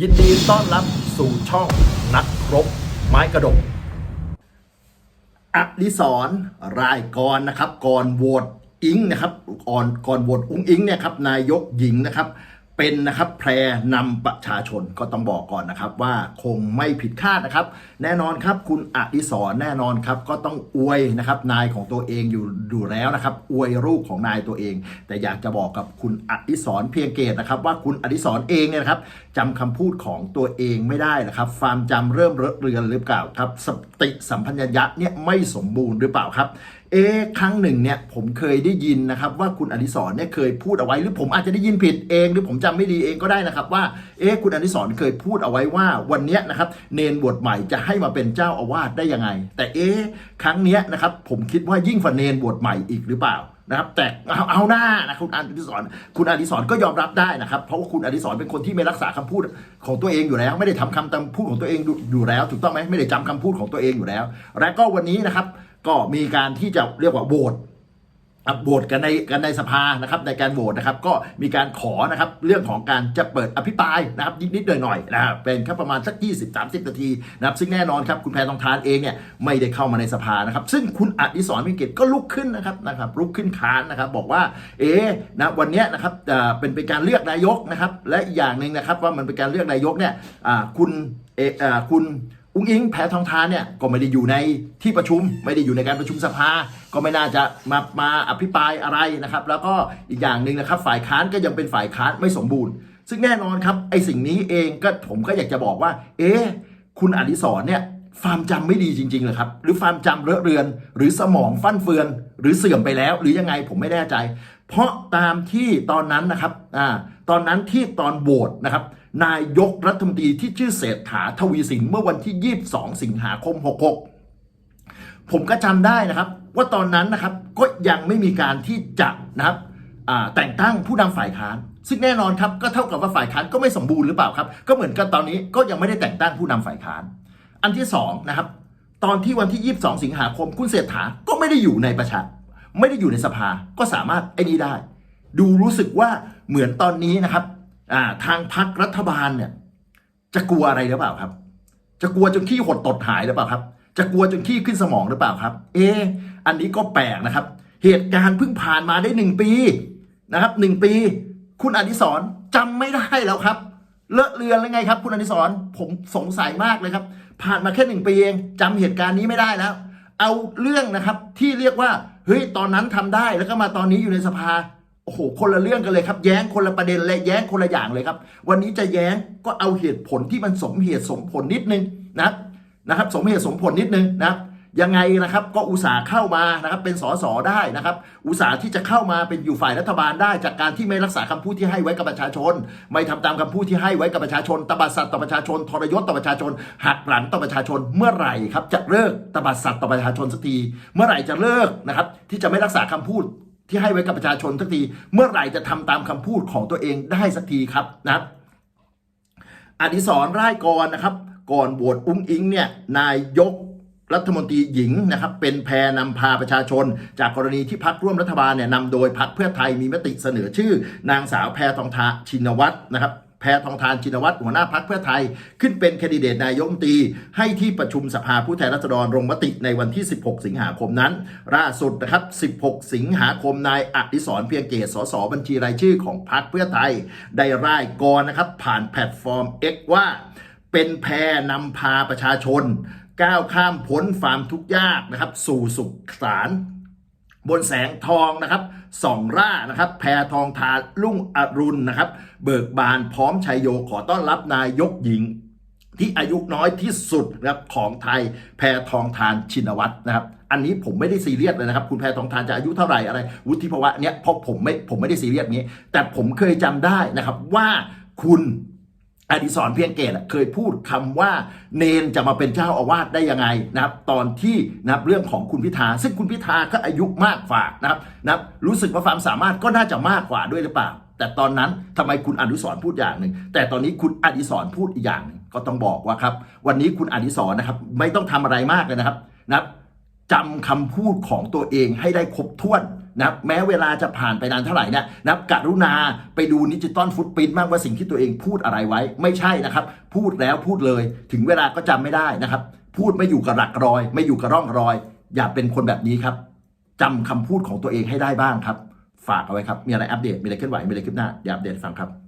ยินดีต้อนรับสู่ช่องนักครบ ไม้กระดกอดิศรรายกรนะครับก่อนโหวตอิงนะครับก่อนก่อนโหวตอุ้งอิงเนี่ยครับนายกหญิงนะครับ เป็นนะครับแพรนำประชาชนก็ต้องบอกก่อนนะครับว่าคงไม่ผิดคาดนะครับ แน่นอนครับคุณอดิศรแน่นอนครับก็ต้องอวยนะครับนายของตัวเองอยู่อยู่แล้วนะครับอวยรูปของนายตัวเอง แต่อยากจะบอกกับคุณอดิศรเพียงเกตนะครับว่าคุณอดิศรเองเนี่ยนะครับจำคำพูดของตัวเองไม่ได้นะครับความจำเริ่มเลอะเลือนหรือเปล่าครับสติสัมพัญญะเนี่ยไม่สมบูรณ์หรือเปล่าครับ เอ๊ครั้งหนึ่งเนี่ยผมเคยได้ยินนะครับว่าคุณอดิศรเนี่ยเคยพูดเอาไว้ หรือผมอาจจะได้ยินผิดเอง หรือผมจำไม่ดีเองก็ได้นะครับว่าเอ๊คุณอดิศรเคยพูดเอาไว้ว่าวันเนี้ยนะครับเนนบวชใหม่จะให้มาเป็นเจ้าอาวาสได้ยังไง แต่เอ๊ครั้งเนี้ยนะครับผมคิดว่ายิ่งฝันเนนบวชใหม่อีกหรือเปล่านะครับแต่เอาเอาหน้านะคุณอดิศรคุณอดิศรก็ยอมรับได้นะครับ เพราะว่าคุณอดิศรเป็นคนที่ไม่รักษาคำพูดของตัวเองอยู่แล้ว ไม่ได้ทำคำตามพูดของตัวเองอยู่แล้ว ถูกต้องไหมไม่ได้จำคำพูดของตัวเองอยู่แล้ว และก็วันนี้นะครับ ก็มีการที่จะเรียกว่าโหวตโหวตกันในกันในสภานะครับในการโหวตนะครับ ก็มีการขอนะครับเรื่องของการจะเปิดอภิปรายนะครับนิดๆหน่อยๆนะครับเป็นแค่ประมาณสัก 20-30 นาทีนะครับซึ่งแน่นอนครับคุณแพทองทานเองเนี่ยไม่ได้เข้ามาในสภานะครับ ซึ่งคุณอดิศรมิเกตก็ลุกขึ้นนะครับนะครับลุกขึ้นค้านนะครับบอกว่าเอ๊ะนะวันนี้นะครับเป็นเป็นการเลือกนายกนะครับและอีกอย่างหนึ่งนะครับว่ามันเป็นการเลือกนายกเนี่ยคุณเอออ่าคุณ อุ้งอิงแพทองทานเนี่ยก็ไม่ได้อยู่ในที่ประชุม ไม่ได้อยู่ในการประชุมสภา ก็ไม่น่าจะมามาอภิปรายอะไรนะครับ แล้วก็อีกอย่างหนึ่งนะครับ ฝ่ายค้านก็ยังเป็นฝ่ายค้านไม่สมบูรณ์ ซึ่งแน่นอนครับไอ้สิ่งนี้เองก็ผมก็อยากจะบอกว่า เอ๊ะคุณอดิศรเนี่ยความจำไม่ดีจริงๆเลยครับ หรือความจำเลอะเรือน หรือสมองฟั่นเฟือน หรือเสื่อมไปแล้ว หรือยังไงผมไม่แน่ใจ เพราะตามที่ตอนนั้นนะครับอ่าตอนนั้นที่ตอนโหวตนะครับนายกรัฐมนตรีที่ชื่อเศรษฐาทวีสินเมื่อวันที่ 22 สิงหาคม 66 ผมก็จำได้นะครับ ว่าตอนนั้นนะครับก็ยังไม่มีการที่จะนะครับแต่งตั้งผู้นำฝ่ายค้านซึ่งแน่นอนครับก็เท่ากับว่าฝ่ายค้านก็ไม่สมบูรณ์หรือเปล่าครับ ก็เหมือนกันตอนนี้ก็ยังไม่ได้แต่งตั้งผู้นำฝ่ายค้าน อันที่สองนะครับ ตอนที่วันที่ 22 สิงหาคมคุณเศรษฐาก็ไม่ได้อยู่ในประชา ไม่ได้อยู่ในสภาก็สามารถไอ้นี้ได้ ดูรู้สึกว่าเหมือนตอนนี้นะครับทางพรรครัฐบาลเนี่ย จะกลัวอะไรหรือเปล่าครับ จะกลัวจนขี้หดตดหายหรือเปล่าครับ จะกลัวจนขี้ขึ้นสมองหรือเปล่าครับ เอะอันนี้ก็แปลกนะครับ เหตุการณ์เพิ่งผ่านมาได้หนึ่งปีนะครับหนึ่งปี คุณอดิศรจำไม่ได้แล้วครับ เลอะเลือนแล้วไงครับ คุณอดิศรผมสงสัยมากเลยครับ ผ่านมาแค่หนึ่งปีเองจำเหตุการณ์นี้ไม่ได้แล้ว เอาเรื่องนะครับที่เรียกว่าเฮ้ยตอนนั้นทำได้แล้วก็มาตอนนี้อยู่ในสภาโอ้โหคนละเรื่องกันเลยครับ แย้งคนละประเด็นและแย้งคนละอย่างเลยครับ วันนี้จะแย้งก็เอาเหตุผลที่มันสมเหตุสมผลนิดนึงนะนะครับ สมเหตุสมผลนิดนึงนะครับ ยังไงนะครับก็อุตส่าห์เข้ามานะครับเป็นสสได้นะครับ อุตส่าห์ที่จะเข้ามาเป็นอยู่ฝ่ายรัฐบาลได้ จากการที่ไม่รักษาคำพูดที่ให้ไว้กับประชาชน ไม่ทำตามคำพูดที่ให้ไว้กับประชาชนตบัดสัตว์ต่อประชาชนทรยศต่อประชาชน หักหลังต่อประชาชนเมื่อไหร่ครับจะเลิกตบัดสัตว์ต่อประชาชนสักทีเมื่อไหร่จะเลิกนะครับที่จะไม่รักษาคำพูดที่ให้ไว้กับประชาชนสักทีเมื่อไหร่จะทำตามคำพูดของตัวเองได้สักทีครับนะครับอดิศรร่กรนะครับ ก่อนโหวตอุ้งอิงเนี่ยนายก รัฐมนตรีหญิงนะครับเป็นแพรนำพาประชาชน จากกรณีที่พักร่วมรัฐบาลเนี่ยนำโดยพักเพื่อไทยมีมติเสนอชื่อ นางสาวแพรทองทาชินวัตรนะครับแพทองทานชินวัตรหัวหน้าพักเพื่อไทย ขึ้นเป็นแคนดิเดตนายกมนตรี ให้ที่ประชุมสภาผู้แทนราษฎรลงมติในวันที่ 16 สิงหาคมนั้น ล่าสุดนะครับ 16 สิงหาคมนายอดิศรเพียงเกตสสบัญชีรายชื่อของพักเพื่อไทย ได้ร่ายกรนะครับ ผ่านแพลตฟอร์ม X ว่าเป็นแพรนำพาประชาชน ก้าวข้ามพ้นความทุกข์ยากนะครับ สู่สุขสาร บนแสงทองนะครับส่องร่านะครับ แพรทองทานลุ่งอรุณนะครับ เบิกบานพร้อมชัยโยขอต้อนรับนายกหญิงที่อายุน้อยที่สุดนะครับของไทยแพทองทานชินวัตรนะครับ อันนี้ผมไม่ได้ซีเรียสเลยนะครับ คุณแพทองทานจะอายุเท่าไหร่อะไร วุฒิภาวะเนี้ยเพราะผมไม่ผมไม่ได้ซีเรียสนี้ แต่ผมเคยจำได้นะครับว่าคุณ อดิศรเพียงเกตเคยพูดคำว่าเนนจะมาเป็นเจ้าอาวาสได้ยังไงนะครับตอนที่นะครับเรื่องของคุณพิธา ซึ่งคุณพิธาก็อายุมากกว่านะครับนะรู้สึกว่าความสามารถก็น่าจะมากกว่าด้วยหรือเปล่า แต่ตอนนั้นทำไมคุณอดิศรพูดอย่างหนึ่ง แต่ตอนนี้คุณอดิศรพูดอีกอย่างหนึ่งก็ต้องบอกว่าครับวันนี้คุณอดิศรนะครับไม่ต้องทำอะไรมากเลยนะครับนะครับจำคำพูดของตัวเองให้ได้ครบถ้วน นะแม้เวลาจะผ่านไปนานเท่าไหร่เนี่ยนะครับกรุณาไปดูดิจิตอลฟุตปรินต์บ้ากว่าสิ่งที่ตัวเองพูดอะไรไว้ ไม่ใช่นะครับ พูดแล้วพูดเลย ถึงเวลาก็จำไม่ได้นะครับ พูดไม่อยู่กับหลักรอย ไม่อยู่กับร่องรอย อย่าเป็นคนแบบนี้ครับจำคำพูดของตัวเองให้ได้บ้างครับ ฝากเอาไว้ครับ มีอะไรอัปเดต มีอะไรเคลื่อนไหว มีอะไรคลิปหน้าอย่าอัปเดตฟังครับ